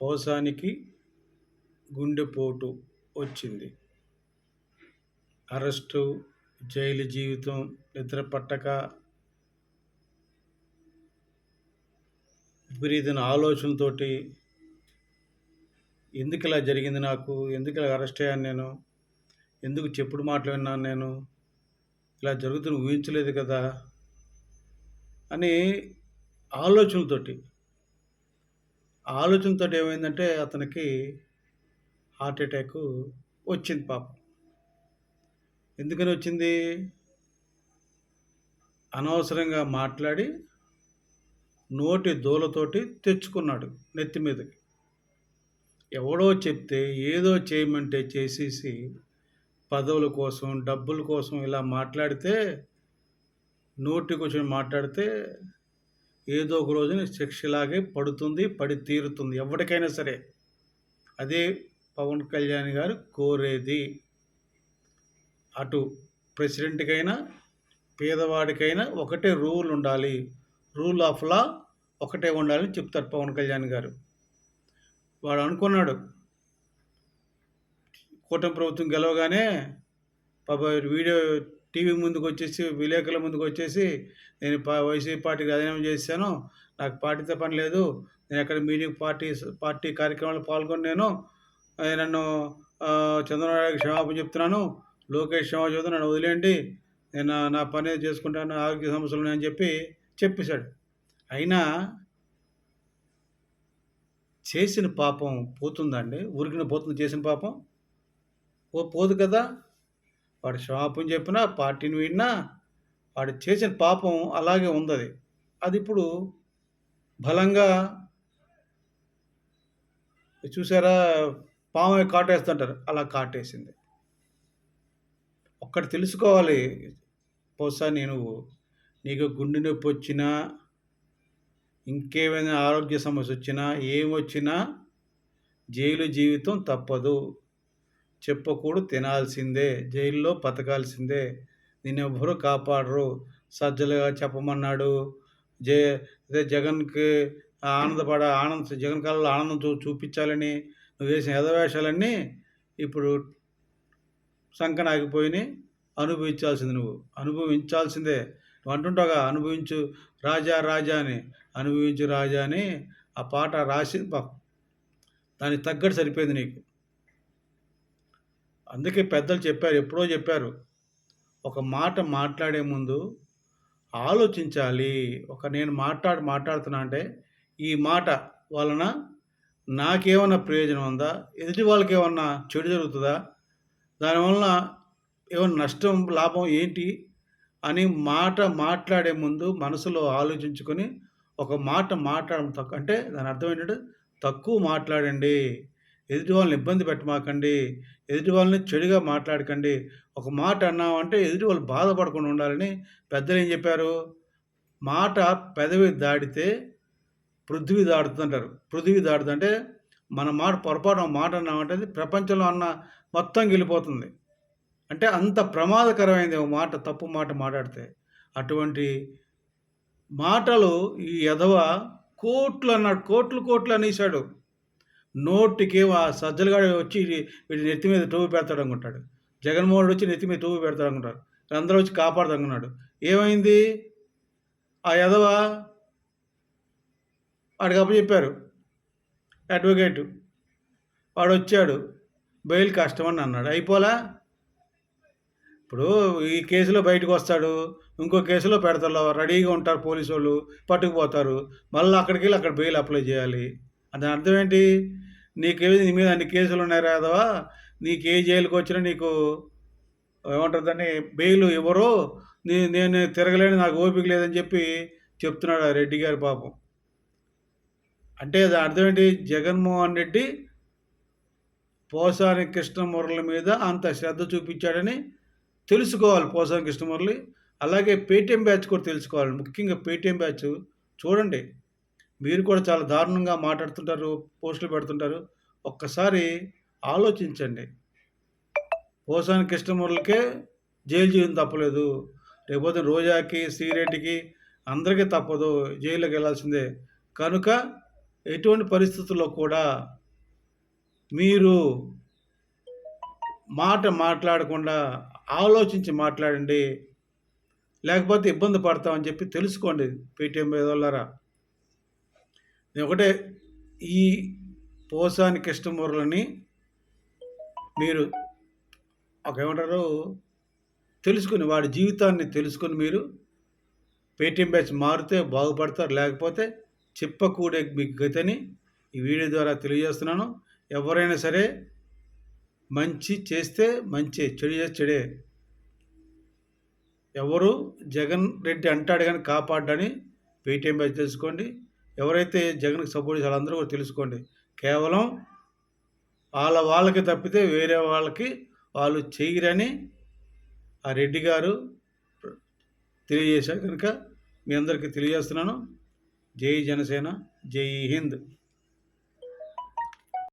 పోసానికి గుండెపోటు వచ్చింది. Arrest jail జీవితం నిద్ర పట్టక విపరీతమైన ఆలోచనతో ఎందుకు ఇలా జరిగింది నాకు? ఎందుకు ఇలా అరెస్ట్ అయ్యాను నేను? ఎందుకు చెప్పుడు మాటలు విన్నాను నేను? ఇలా జరుగుతున్న ఊహించలేదు కదా? అని ఆలోచనతోటి ఆలోచనతో ఏమైందంటే అతనికి హార్ట్ అటాక్ వచ్చింది పాపం. ఎందుకని వచ్చింది? అనవసరంగా మాట్లాడి నోటి దూలతోటి తెచ్చుకున్నాడు నెత్తి మీదకి. ఎవడో చెప్తే ఏదో చేయమంటే చేసేసి పదవుల కోసం డబ్బుల కోసం ఇలా మాట్లాడితే నోటి కొంచెం మాట్లాడితే ఏదో ఒక రోజున శిక్షలాగే పడుతుంది పడి తీరుతుంది. ఎవరికైనా సరే. అదే పవన్ కళ్యాణ్ గారు కోరేది. అటు ప్రెసిడెంట్కైనా పేదవాడికైనా ఒకటే రూల్ ఉండాలి. రూల్ ఆఫ్ లా ఒకటే ఉండాలని చెప్తారు పవన్ కళ్యాణ్ గారు. వాడు అనుకున్నాడు. కూటమి ప్రభుత్వం గెలవగానే పాప వీడియో టీవీ ముందుకు వచ్చేసి విలేకరుల ముందుకు వచ్చేసి నేను పా వైసీపీ పార్టీకి రాజీనామా చేశాను. నాకు పార్టీతో పని లేదు. నేను ఎక్కడ మీటింగ్ పార్టీ పార్టీ కార్యక్రమాలు పాల్గొని నేను. నన్ను చంద్రబాబు క్షమాపణ చెప్తున్నాను. లోకేష్ క్షమాపణ చెప్తున్నాను నన్ను వదిలేయండి. నేను నా- పని చేసుకుంటాను. ఆరోగ్య సమస్యలు ఉన్నాయని చెప్పి చెప్పేశాడు. అయినా చేసిన పాపం పోతుందండి ఊరికిన పోతుంది చేసిన పాపం? ఓ పోదు కదా. వాడు శాపం చెప్పినా పార్టీని విన్నా వాడు చేసిన పాపం అలాగే ఉంది అది అది ఇప్పుడు బలంగా చూసారా పాము కాటేస్తుంటారు. అలా కాటేసింది. ఒక్కటి తెలుసుకోవాలి. బహుశా నేను నీకు గుండె నొప్పి వచ్చినా ఇంకేమైనా ఆరోగ్య సమస్య వచ్చినా ఏమొచ్చినా జైలు జీవితం తప్పదు. చెప్పకూడు తినాల్సిందే జైల్లో బతకాల్సిందే. నిన్నెవ్వరూ కాపాడరు. సజ్జలుగా చెప్పమన్నాడు. జే అదే జగన్కి ఆనందపడ ఆనంద జగన్ కాలంలో ఆనందం చూ చూపించాలని నువ్వు వేసిన ఎదవేషాలన్నీ ఇప్పుడు సంకన ఆగిపోయినాయి అనుభవించాల్సింది నువ్వు. అనుభవించాల్సిందే. నువ్వు అంటుంటావుగా అనుభవించు రాజా రాజా అని. అనుభవించు రాజా అని ఆ పాట రాసి దానికి తగ్గట్టు సరిపోయింది నీకు. అందుకే పెద్దలు చెప్పారు ఎప్పుడో చెప్పారు. ఒక మాట మాట్లాడే ముందు ఆలోచించాలి. ఒక నేను మాట్లాడి మాట్లాడుతున్నా అంటే ఈ మాట వలన నాకేమన్నా ప్రయోజనం ఉందా? ఎదుటి వాళ్ళకి ఏమన్నా చెడు జరుగుతుందా? దానివలన ఏమన్నా నష్టం లాభం ఏంటి? అని మాట మాట్లాడే ముందు మనసులో ఆలోచించుకొని ఒక మాట మాట్లాడడం తక్కువ. అంటే దాని అర్థం ఏంటంటే తక్కువ మాట్లాడండి. ఎదుటి వాళ్ళని ఇబ్బంది పెట్టమాకండి ఎదుటి వాళ్ళని చెడుగా మాట్లాడకండి. ఒక మాట అన్నామంటే ఎదుటి వాళ్ళు బాధపడకుండా ఉండాలని పెద్దలు ఏం చెప్పారు? మాట పెదవి దాడితే పృథ్వీ దాడుతుంటారు పృథ్వీ దాడుతుంటే మన మాట పొరపాటు మాట అన్నామంటే అది ప్రపంచంలో అన్న మొత్తం గెలిపోతుంది. అంటే అంత ప్రమాదకరమైనది ఒక మాట తప్పు మాట మాట్లాడితే. అటువంటి మాటలు ఈ ఎదవ కోట్లు అన్నాడు కోట్లు కోట్లు అనేసాడు నోటికి ఆ సజ్జలుగాడు వచ్చి వీడి నెత్తి మీద టోపీ పెడతాడు అనుకుంటాడు జగన్మోహన్ వచ్చి నెత్తి మీద టోపీ పెడతాడు అనుకుంటారు అందరూ వచ్చి కాపాడుతాడు అనుకున్నాడు ఏమైంది? ఆ యదవ వాడికి అప్పు చెప్పారు. అడ్వకేట్ వాడు వచ్చాడు బెయిల్ కష్టమని అన్నాడు. అయిపోలా? ఇప్పుడు ఈ కేసులో బయటకు వస్తాడు. ఇంకో కేసులో పెడతారు రెడీగా ఉంటారు పోలీసు వాళ్ళు పట్టుకుపోతారు. మళ్ళీ అక్కడికి వెళ్ళి అక్కడ బెయిల్ అప్లై చేయాలి. దాని అర్థం ఏంటి? నీకేమి నీ మీద అన్ని కేసులు ఉన్నాయి రాదవా నీకు ఏ జైలుకి వచ్చినా నీకు ఏమంటారు దాన్ని? బెయిల్ ఇవ్వరు. నీ నేను తిరగలేని నాకు ఓపిక లేదని చెప్పి చెప్తున్నాడు ఆ రెడ్డి గారి పాపం. అంటే దాని అర్థం ఏంటి? జగన్మోహన్ రెడ్డి పోసాని కృష్ణమురళి మీద అంత శ్రద్ధ చూపించాడని తెలుసుకోవాలి పోసాని కృష్ణమురళి అలాగే పేటీఎం బ్యాచ్ కూడా తెలుసుకోవాలి. ముఖ్యంగా పేటీఎం బ్యాచ్ చూడండి. మీరు కూడా చాలా దారుణంగా మాట్లాడుతుంటారు పోస్టులు పెడుతుంటారు. ఒక్కసారి ఆలోచించండి. పోసాని కృష్ణమూర్లకే జైలు జీవితం తప్పలేదు. లేకపోతే రోజాకి శ్రీరెడ్డికి అందరికీ తప్పదు జైలుకి వెళ్ళాల్సిందే. కనుక ఎటువంటి పరిస్థితుల్లో కూడా మీరు మాట మాట్లాడకుండా ఆలోచించి మాట్లాడండి. లేకపోతే ఇబ్బంది పడతామని చెప్పి తెలుసుకోండి పేటీఎం వాళ్ళారా నేను ఒకటే ఈ పోసాని కృష్ణమూరులని మీరు ఒక ఏమంటారు తెలుసుకుని వాడి జీవితాన్ని తెలుసుకుని మీరు పేటీఎం బ్యాచ్ మారితే బాగుపడతారు లేకపోతే చెప్పకూడే మీకు గతని ఈ వీడియో ద్వారా తెలియజేస్తున్నాను. ఎవరైనా సరే మంచి చేస్తే మంచి చెడు చేస్తే చెడే. ఎవరు జగన్ రెడ్డి అంటాడు కానీ కాపాడ్డని పేటీఎం బ్యాచ్ తెలుసుకోండి. ఎవరైతే జగన్కి సపోర్ట్ చేసి అందరూ కూడా తెలుసుకోండి. కేవలం వాళ్ళ వాళ్ళకి తప్పితే వేరే వాళ్ళకి వాళ్ళు చేయరని ఆ రెడ్డి గారు తెలియజేశారు. కనుక మీ అందరికీ తెలియజేస్తున్నాను. జై జనసేన జై హింద్.